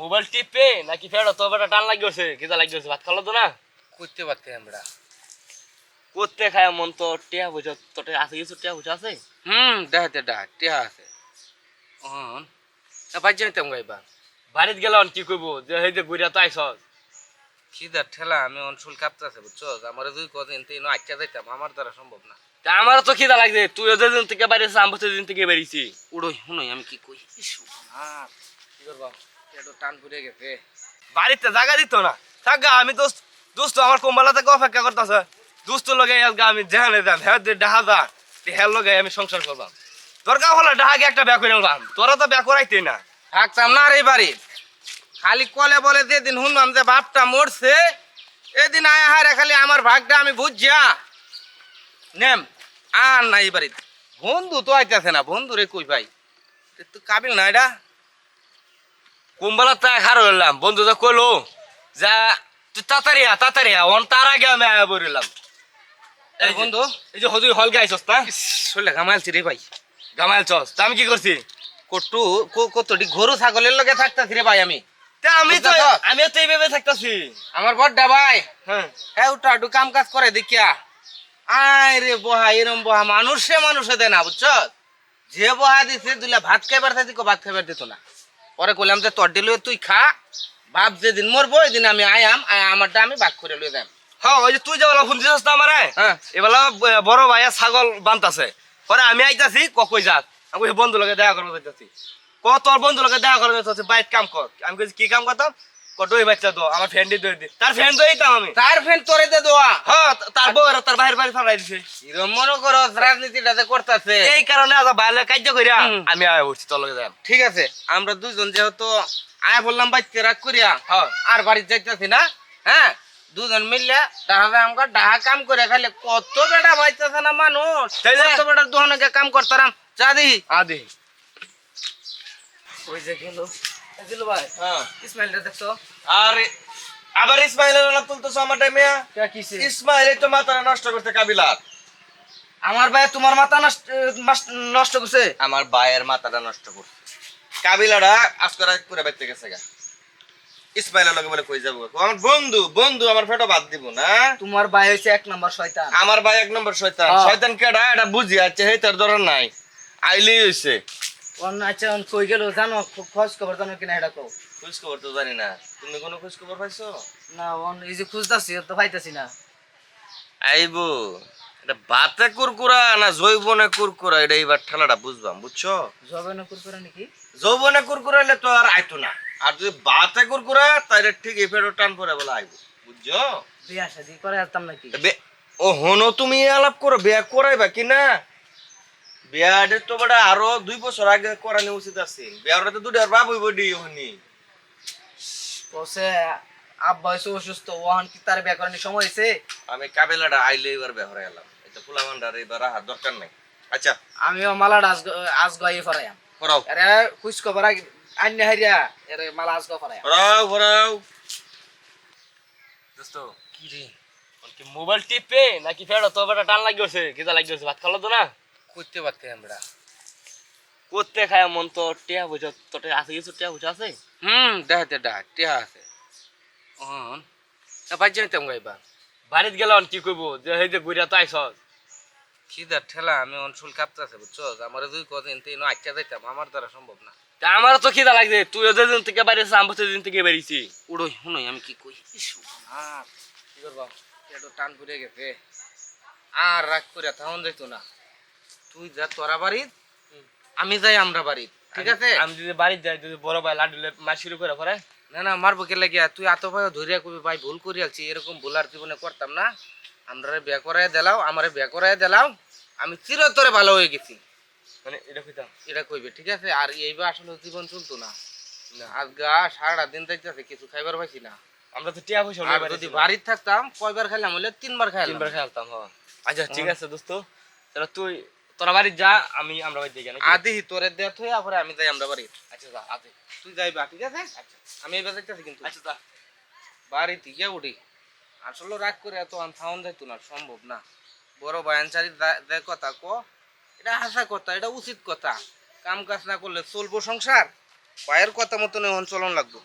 Mobile টিপে নাকি ফেরো তো বেটা টান লাগিয়েছে কিতা লাগিয়েছে ভাত খালো তো না? করতে পারতে আমরা করতে খায় মন তো টিয়া বুঝো তো আছে কিছু টিয়া বুঝো আছে? হুম দেখাতে ডাক টিহা আছে। অন বাজ জানিতাম গাইবা বাড়িতে গেলে কি কইবো? যে এই যে ঘুরিয়া তো আইস খিদার ঠেলা আমি অঞ্চল কাঁপতেছে বুঝছ আমার দুই কদিন তিন আচ্ছা যাইতাম আমার দ্বারা সম্ভব না। তা আমারও তো খিদা লাগছে। তুই ওদের দিন থেকে বাড়িয়েছিস আমি দিন থেকে বেরিয়েছি। উড়োই শুনোই আমি কি কই? ইসু না কি করবা? টান গেছে। বাড়িতে জায়গা দিত না। থাকা আমি দোস্ত দোস্ত আমার কোম্পালা থেকে অপেক্ষা করতেছে। দোস্ত লগে আমি যেখানে যাম হ্যাঁ ডাহা যা হ্যাঁ লগে আমি সংসার করবাম। দরকার হলে ডাহাকে একটা ব্যাক করে নিলাম তোরা তো ব্যাক করাইতে না। থাকতাম না রে বাড়ি। খালি কলে বলে যেদিন শুনলাম যে বাপটা মরছে এদিন আয়া হারে খালি আমার ভাগটা আমি বুঝছা নেম। আর নাই বাড়িতে। বন্ধু তো আইতাছে না বন্ধু রে কই ভাই? তুই কাবিল না এটা? কুম্বালা তাই খার হইলাম। বন্ধু তো কইলো যা তুই তাড়াতাড়ি আ তাড়াতাড়ি আ অন তার আগে আমি আয়া বলিলাম এই বন্ধু এই যে হজুই হল গাইছস না? শরীরে ঘামাইছি রে ভাই। গামাইল চস তা আমি কি করছি? কটু কতটি গরু ছাগলের লগে থাকতাছি রে ভাই আমি। তা আমি তো? আমি তো এইভাবে থাকতাছি। আমার বড়টা ভাই। হ্যাঁ। হ্যাঁ ওটা একটু কাম কাজ করে দেখিয়া। আয় রে বহা এরম বহা মানুষে মানুষে দেয় না বুঝছ যে বহা দিছে দুলা ভাত খাইবার থাকি ভাত খাইবার দিত না। পরে কইলাম যে তোর দিলে তুই খা বাপ যেদিন মরবো ওই দিন আমি আয়াম আয় আমারটা আমি ভাগ করে লয়ে যাম। হ্যাঁ ওই যে তুই যে ফোন দিছস না আমারে? হ্যাঁ। এবেলা বড় ভাইয়া ছাগল বানতাছে। পরে আমি আইতাছি কই যাক আমি বন্ধু লগে দেখা করব যাইতাছি। ক তোর বন্ধু লগে দেখা করব যাইতাছি বাইক কাম কর। আমি কইছি কি কাম করতাম? কত বাচ্চা দো আমার ফ্রেন্ডই দই দি তার ফ্রেন্ড দইতাম আমি। তার ফেন তোরে দে দোয়া। হ্যাঁ তার বউ তার বাইরে বাইরে ফেলাই দিছে। এরম মনে করো রাজনীতিটা যে করতেছে। এই কারণে আজ বাইরে কার্য করিয়া আমি আয় উঠছি ঠিক আছে আমরা দুজন যেহেতু আয় বললাম বাইতে রাগ করিয়া হ্যাঁ। আর বাড়িতে যাইতেছি না হ্যাঁ? দুজন মিললে ডাহা আমকা ডাহা কাম করে খালি কত বেটা পাইতেছে না মানুষ। কত বেটার দোকানে গিয়ে কাম করতাম যা দিহি আদি ওই যে গেল। ভাই। হ্যাঁ। ইসমাইলটা দেখছ? আর আবার ইসমাইলের নাম তুলতেছো আমার টাইমে? ইসমাইল তো মাথা নষ্ট করতে কাবিলার। আমার ভাই তোমার মাথা নষ্ট করছে? আমার বায়ের মাথাটা নষ্ট করছে। কাবিলাটা আজকে করে বাইতে গেছে গা। ইসমাইলের লগে বলে কই যাব ও আমার বন্ধু বন্ধু আমার ফেটো বাদ দিব না। তোমার ভাই হইছে এক নম্বর শয়তান। আমার ভাই এক নম্বর শয়তান। হ্যাঁ। শয়তান কেডা? এটা বুঝি আছে হে তার ধরন নাই। আইলি হইছে। অন্য আচ্ছা কই গেল? জানো খুব খোঁজ খবর জানো কিনা এটা কও। খোঁজ খবর তো জানি না। তুমি কোনো খোঁজ খবর পাইছো? না অন এই যে খুঁজতাছি তো পাইতাছি না। আইবো এটা বাতে কুরকুরা না জৈবনে কুরকুরা? এটা এইবার ঠেলাটা বুঝবাম বুঝছ? নাকি? যৌবনে কুরকুরা হলে তো আর আইতো না। আর যদি বাতে কুরকুরা তাহলে ঠিক এই ফেরো টান পরে বলে আইবো বুঝছ? বিয়া শাদি করে আসতাম নাকি? ও হনো তুমি আলাপ করো বিয়া করাইবা কি না? বিয়াটা তো বড় আরও দুই বছর আগে করানো উচিত আছে। বিয়াটা তো দুটার বাপ হইব ডি হনি ওসে আব্বা হইছে অসুস্থ ওহান কি তার বিয়া করানোর সময় হয়েছে আমি কাবেলাটা আইলে এবার বিয়া হয়ে গেলাম এটা এবার রাহার দরকার নাই। আচ্ছা। আমিও মালাটা আজ আজ গয়ে ফরাইয়াম। করাও আরে খুশ খবর আন্য হারিয়া এরে মালা আজ গো ফরাইয়াম। করাও করাও দোস্ত কি রে? মোবাইল টিপে নাকি ফেরো তো বেটা টান লাগিয়েছে কিতা লাগিয়েছে ভাত খালো তো না? করতে পারতে আমরা। করতে খায় মন তো টিয়া বুঝো তো টিয়া আছে কিছু? টিয়া বুঝো আছে? হুম দেখাতে ডাক টিয়া আছে। অন বাজ জানিতাম গাইবা বাড়িতে গেলে কি কইবো? যে এই যে ঘুরিয়া তো আইস খিদার ঠেলা আমি অঞ্চল কাঁপতেছে বুঝছ আমার দুই কদিন তিন আচ্ছা যাইতাম আমার দ্বারা সম্ভব না। তা আমারও তো খিদা লাগছে। তুই ওদের দিন থেকে বাড়িয়েছিস আমি দিন থেকে বেরিয়েছি। উড়োই শুনোই আমি কি কই? ইসু না কি করবা? পেটো টান পড়ে গেছে। আর রাগ করে থাউন যাইতো না। তুই যা তোরা বাড়িত আমি যাই আমরা বাড়িত ঠিক আছে? আমি যদি বাড়িতে যাই যদি বড় ভাই লাডুলে মাছ শুরু করে পরে? না না মারবো কে লাগিয়া তুই আত ভাই ধরিয়া কবি ভাই ভুল করি আলছি এরকম ভুল আর জীবনে করতাম না। আমরা বিয়া করাই দিলাও আমারে বিয়া করাই দিলাও আমি চিরতরে ভালো হয়ে গেছি। মানে এটা কইতাম। এটা কইবে ঠিক আছে? আর এইবার আসলে জীবন চলতো না। আজ গা সারাটা দিন যাইতেছে কিছু খাইবার পাইছি না। আমরা তো টিয়া পয়সা আর যদি বাড়িতে থাকতাম কয়বার খাইলাম হলে তিনবার খাইলাম। তিনবার খেলতাম হ্যাঁ। আচ্ছা ঠিক আছে দোস্ত। তাহলে তুই তোরা বাড়িতে যা আমি আমরা বাড়িতে যাই? আদি তোরে দেখ হয়ে পরে আমি যাই আমরা বাড়ি আচ্ছা যা আতে তুই যাইবা ঠিক আছে? আচ্ছা। আমি এবার যাইতেছি কিন্তু। আচ্ছা যা। বাড়ি থেকে উঠি। আসলে রাগ করে এত থাউন যাইতো না সম্ভব না। বড় বায়ানচারি দেয় কথা ক এটা হাসা কথা এটা উচিত কথা। কাম কাজ না করলে চলবো সংসার পায়ের কথা মতন এখন চলন লাগবো।